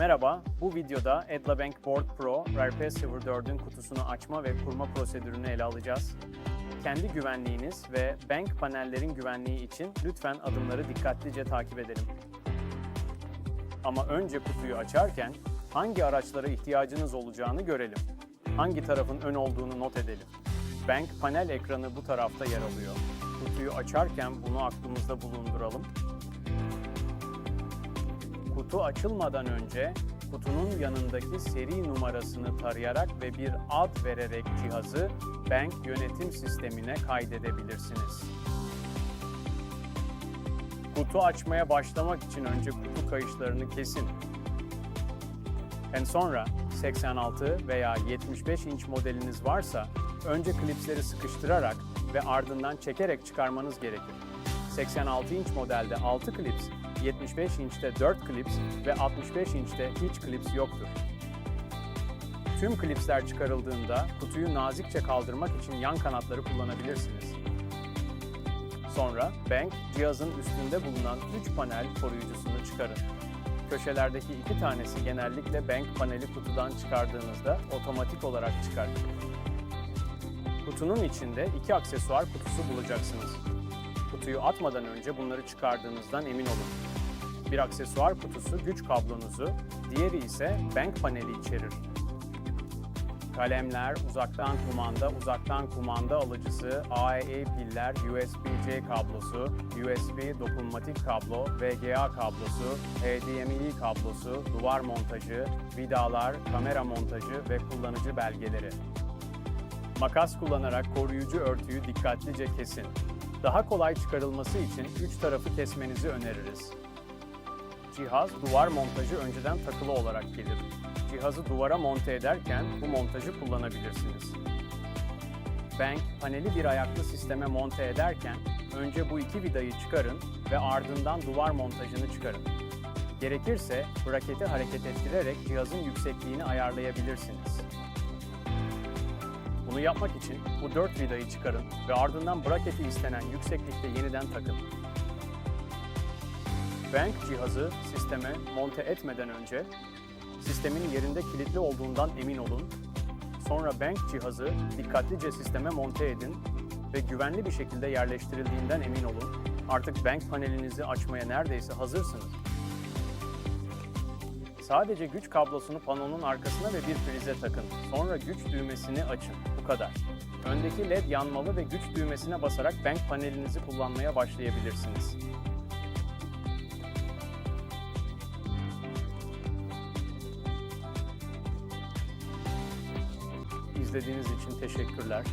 Merhaba, bu videoda EdlaBank Board Pro RP04'ün kutusunu açma ve kurma prosedürünü ele alacağız. Kendi güvenliğiniz ve bank panellerin güvenliği için lütfen adımları dikkatlice takip edelim. Ama önce kutuyu açarken hangi araçlara ihtiyacınız olacağını görelim. Hangi tarafın ön olduğunu not edelim. Bank panel ekranı bu tarafta yer alıyor. Kutuyu açarken bunu aklımızda bulunduralım Kutu açılmadan önce kutunun yanındaki seri numarasını tarayarak ve bir ad vererek cihazı bank yönetim sistemine kaydedebilirsiniz. Kutu açmaya başlamak için önce kutu kayışlarını kesin. En sonra 86 veya 75 inç modeliniz varsa önce klipsleri sıkıştırarak ve ardından çekerek çıkarmanız gerekir. 86 inç modelde 6 klips, 75 inçte 4 klips ve 65 inçte hiç klips yoktur. Tüm klipsler çıkarıldığında kutuyu nazikçe kaldırmak için yan kanatları kullanabilirsiniz. Sonra bank cihazın üstünde bulunan 3 panel koruyucusunu çıkarın. Köşelerdeki iki tanesi genellikle bank paneli kutudan çıkardığınızda otomatik olarak çıkar. Kutunun içinde iki aksesuar kutusu bulacaksınız. Kutuyu atmadan önce bunları çıkardığınızdan emin olun. Bir aksesuar kutusu güç kablonuzu, diğeri ise bank paneli içerir. Kalemler, uzaktan kumanda, uzaktan kumanda alıcısı, AEA piller, USB-C kablosu, USB dokunmatik kablo, VGA kablosu, HDMI kablosu, duvar montajı, vidalar, kamera montajı ve kullanıcı belgeleri. Makas kullanarak koruyucu örtüyü dikkatlice kesin. Daha kolay çıkarılması için üç tarafı kesmenizi öneririz. Cihaz duvar montajı önceden takılı olarak gelir. Cihazı duvara monte ederken bu montajı kullanabilirsiniz. Bank paneli bir ayaklı sisteme monte ederken önce bu iki vidayı çıkarın ve ardından duvar montajını çıkarın. Gerekirse braketi hareket ettirerek cihazın yüksekliğini ayarlayabilirsiniz. Bunu yapmak için bu dört vidayı çıkarın ve ardından braketi istenen yükseklikte yeniden takın. Bank cihazı sisteme monte etmeden önce sistemin yerinde kilitli olduğundan emin olun. Sonra bank cihazı dikkatlice sisteme monte edin ve güvenli bir şekilde yerleştirildiğinden emin olun. Artık bank panelinizi açmaya neredeyse hazırsınız. Sadece güç kablosunu panonun arkasına ve bir prize takın. Sonra güç düğmesini açın. Bu kadar. Öndeki led yanmalı ve güç düğmesine basarak bank panelinizi kullanmaya başlayabilirsiniz. İzlediğiniz için teşekkürler.